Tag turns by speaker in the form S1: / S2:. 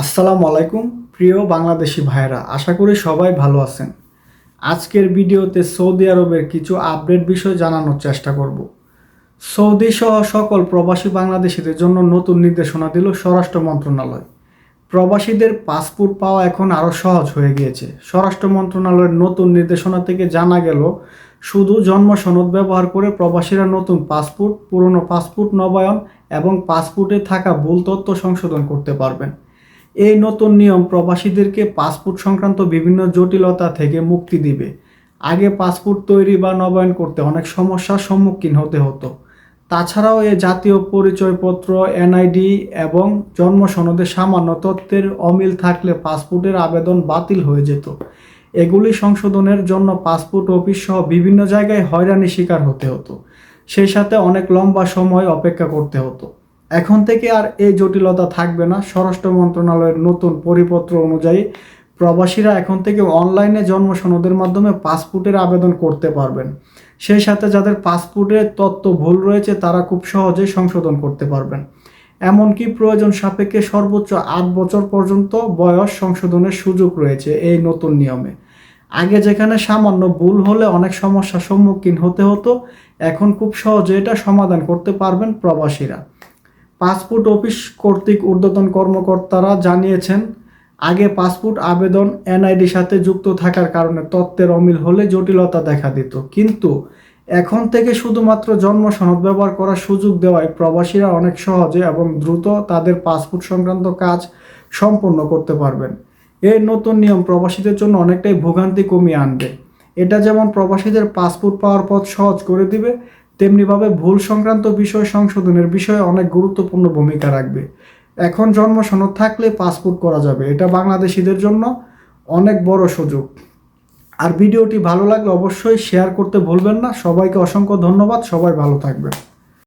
S1: আসসালামু আলাইকুম, প্রিয় বাংলাদেশি ভাইরা আশা করি সবাই ভালো আছেন। আজকের ভিডিওতে সৌদি আরবের কিছু আপডেট বিষয় জানানোর চেষ্টা করব। সৌদি সহ সকল প্রবাসী বাংলাদেশিদের জন্য নতুন নির্দেশনা দিল স্বরাষ্ট্র মন্ত্রণালয়। প্রবাসীদের পাসপোর্ট পাওয়া এখন আরও সহজ হয়ে গিয়েছে। স্বরাষ্ট্র মন্ত্রণালয়ের নতুন নির্দেশনা থেকে জানা গেল, শুধু জন্ম সনদ ব্যবহার করে প্রবাসীরা নতুন পাসপোর্ট, পুরনো পাসপোর্ট নবায়ন এবং পাসপোর্টে থাকা ভুল তথ্য সংশোধন করতে পারবেন। এই নতুন নিয়ম প্রবাসীদেরকে পাসপোর্ট সংক্রান্ত বিভিন্ন জটিলতা থেকে মুক্তি দিবে। আগে পাসপোর্ট তৈরি বা নবায়ন করতে অনেক সমস্যার সম্মুখীন হতে হতো। তাছাড়াও এ জাতীয় পরিচয়পত্র, এনআইডি এবং জন্ম সনদে সামান্য তথ্যের অমিল থাকলে পাসপোর্টের আবেদন বাতিল হয়ে যেত। এগুলি সংশোধনের জন্য পাসপোর্ট অফিস সহ বিভিন্ন জায়গায় হয়রানি শিকার হতে হতো। সেই সাথে অনেক লম্বা সময় অপেক্ষা করতে হতো। এখন থেকে আর এই জটিলতা থাকবে না। স্বরাষ্ট্র মন্ত্রণালয়ের নতুন পরিপত্র অনুযায়ী প্রবাসীরা এখন থেকে অনলাইনে জন্ম সনদের মাধ্যমে পাসপোর্টের আবেদন করতে পারবেন। সেই সাথে যাদের পাসপোর্টের তত্ত্ব ভুল রয়েছে, তারা খুব সহজে সংশোধন করতে পারবেন। এমনকি প্রয়োজন সাপেক্ষে সর্বোচ্চ আট বছর পর্যন্ত বয়স সংশোধনের সুযোগ রয়েছে এই নতুন নিয়মে। আগে যেখানে সামান্য ভুল হলে অনেক সমস্যার সম্মুখীন হতে হতো, এখন খুব সহজে এটা সমাধান করতে পারবেন প্রবাসীরা। পাসপোর্ট অফিস কর্তৃক ঊর্ধ্বতন কর্মকর্তারা জানিয়েছেন, আগে পাসপোর্ট আবেদন এনআইডির সাথে যুক্ত থাকার কারণে তত্ত্বের অমিল হলে জটিলতা দেখা দিত। কিন্তু এখন থেকে শুধুমাত্র জন্ম সনদ ব্যবহার করার সুযোগ দেওয়ায় প্রবাসীরা অনেক সহজে এবং দ্রুত তাদের পাসপোর্ট সংক্রান্ত কাজ সম্পন্ন করতে পারবেন। এই নতুন নিয়ম প্রবাসীদের জন্য অনেকটাই ভোগান্তি কমিয়ে আনবে। এটা যেমন প্রবাসীদের পাসপোর্ট পাওয়ার পথ সহজ করে দিবে তেমনিভাবে ভুল সংক্রান্ত বিষয় সংশোধনের বিষয়ে অনেক গুরুত্বপূর্ণ ভূমিকা রাখবে। এখন জন্ম সনদ থাকলে পাসপোর্ট করা যাবে, এটা বাংলাদেশিদের জন্য অনেক বড় সুযোগ। আর ভিডিওটি ভালো লাগলে অবশ্যই শেয়ার করতে ভুলবেন না। সবাইকে অসংখ্য ধন্যবাদ, সবাই ভালো থাকবেন।